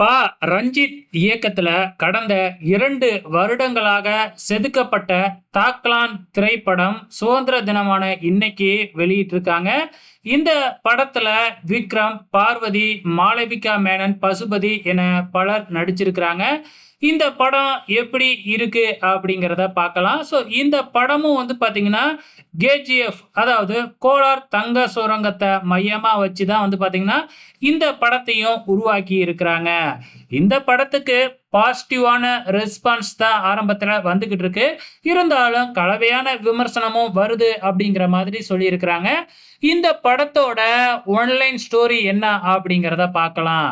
பா. ரஞ்சித் இயக்கத்தில் கடந்த இரண்டு வருடங்களாக செதுக்கப்பட்ட தாக்லான் திரைப்படம் சுதந்திர தினமான இன்னைக்கு வெளியிட்டிருக்காங்க. இந்த படத்தில் விக்ரம் பார்வதி மாளவிகா மேனன் பசுபதி என பலர் நடிச்சிருக்கிறாங்க. இந்த படம் எப்படி இருக்கு அப்படிங்கிறத பார்க்கலாம். ஸோ இந்த படமும் வந்து பார்த்தீங்கன்னா கேஜிஎஃப் அதாவது கோலார் தங்க சுரங்கத்தை மையமாக வச்சு தான் வந்து பார்த்தீங்கன்னா இந்த படத்தையும் உருவாக்கி இருக்கிறாங்க. இந்த படத்துக்கு பாசிட்டிவான ரெஸ்பான்ஸ் தான் ஆரம்பத்தில் வந்துக்கிட்டு இருக்கு. இருந்தாலும் கலவையான விமர்சனமும் வருது அப்படிங்கிற மாதிரி சொல்லியிருக்கிறாங்க. இந்த படத்தோட ஒன்லைன் ஸ்டோரி என்ன அப்படிங்கிறத பார்க்கலாம்.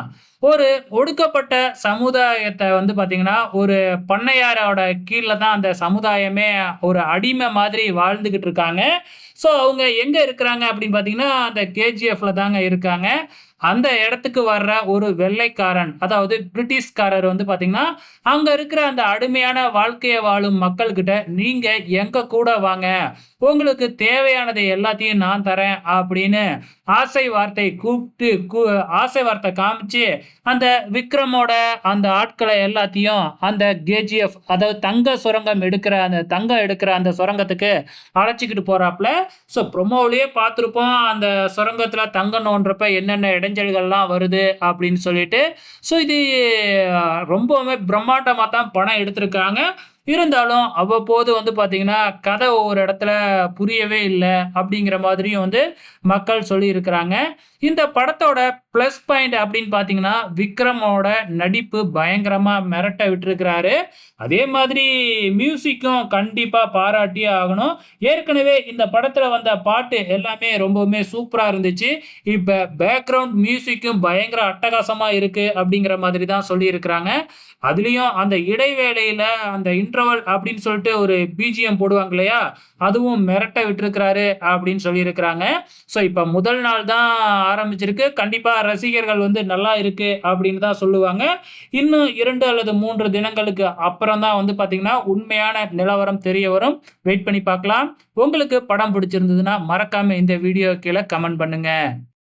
ஒரு ஒடுக்கப்பட்ட சமுதாயத்தை வந்து பார்த்தீங்கன்னா ஒரு பண்ணையாரோட கீழே தான் அந்த சமுதாயமே ஒரு அடிமை மாதிரி வாழ்ந்துக்கிட்டு இருக்காங்க. ஸோ அவங்க எங்கே இருக்கிறாங்க அப்படின்னு பார்த்தீங்கன்னா அந்த கேஜிஎஃப்ல தாங்க இருக்காங்க. அந்த இடத்துக்கு வர்ற ஒரு வெள்ளைக்காரன் அதாவது பிரிட்டிஷ்காரர் வந்து பார்த்தீங்கன்னா அங்கே இருக்கிற அந்த அடிமையான வாழ்க்கையை வாழும் மக்கள்கிட்ட நீங்கள் எங்கள் கூட வாங்க? உங்களுக்கு தேவையானதை எல்லாத்தையும் நான் தரேன் அப்படின்னு ஆசை வார்த்தை கூப்பிட்டு கூ ஆசை வார்த்தை காமிச்சு அந்த விக்ரமோட அந்த ஆட்களை எல்லாத்தையும் அந்த கேஜிஎஃப் அதாவது தங்க சுரங்கம் எடுக்கிற அந்த தங்கம் எடுக்கிற அந்த சுரங்கத்துக்கு அழைச்சிக்கிட்டு போகிறாப்புல ஸோ ப்ரொமோவிலேயே பார்த்துருப்போம் அந்த சுரங்கத்தில் தங்கம் நோன்றப்ப என்னென்ன இடைஞ்சல்கள்லாம் வருது அப்படின்னு சொல்லிட்டு ஸோ இது ரொம்பவுமே பிரம்மாண்டமாக தான் படம் எடுத்திருக்காங்க. இருந்தாலும் அவ்வப்போது வந்து பார்த்தீங்கன்னா கதை ஒவ்வொரு இடத்துல புரியவே இல்லை அப்படிங்கிற மாதிரியும் வந்து மக்கள் சொல்லியிருக்கிறாங்க. இந்த படத்தோட ப்ளஸ் பாயிண்ட் அப்படின்னு பார்த்தீங்கன்னா விக்ரமோட நடிப்பு பயங்கரமாக மிரட்ட விட்டுருக்கிறாரு. அதே மாதிரி மியூசிக்கும் கண்டிப்பாக பாராட்டியே ஆகணும். ஏற்கனவே இந்த படத்தில் வந்த பாட்டு எல்லாமே ரொம்பவுமே சூப்பராக இருந்துச்சு. இப்போ பேக்ரவுண்ட் மியூசிக்கும் பயங்கர அட்டகாசமாக இருக்குது அப்படிங்கிற மாதிரி தான் சொல்லியிருக்கிறாங்க. அதுலேயும் அந்த இடைவேளையில் அந்த இன்டர்வல் அப்படின்னு சொல்லிட்டு ஒரு பிஜிஎம் போடுவாங்க இல்லையா? அதுவும் மிரட்ட விட்டுருக்கிறாரு அப்படின்னு சொல்லியிருக்கிறாங்க. ஸோ இப்போ முதல் நாள் தான் ஆரம்பிச்சிருக்கு. கண்டிப்பாக ரசிகர்கள் வந்து நல்லா இருக்கு அப்படின்னு தான் சொல்லுவாங்க. இன்னும் இரண்டு அல்லது மூன்று தினங்களுக்கு அப்புறம் தான் வந்து பார்த்தீங்கன்னா உண்மையான நிலவரம் தெரிய வரும். வெயிட் பண்ணி பார்க்கலாம். உங்களுக்கு படம் பிடிச்சிருந்ததுன்னா மறக்காம இந்த வீடியோ கீழே கமெண்ட் பண்ணுங்க.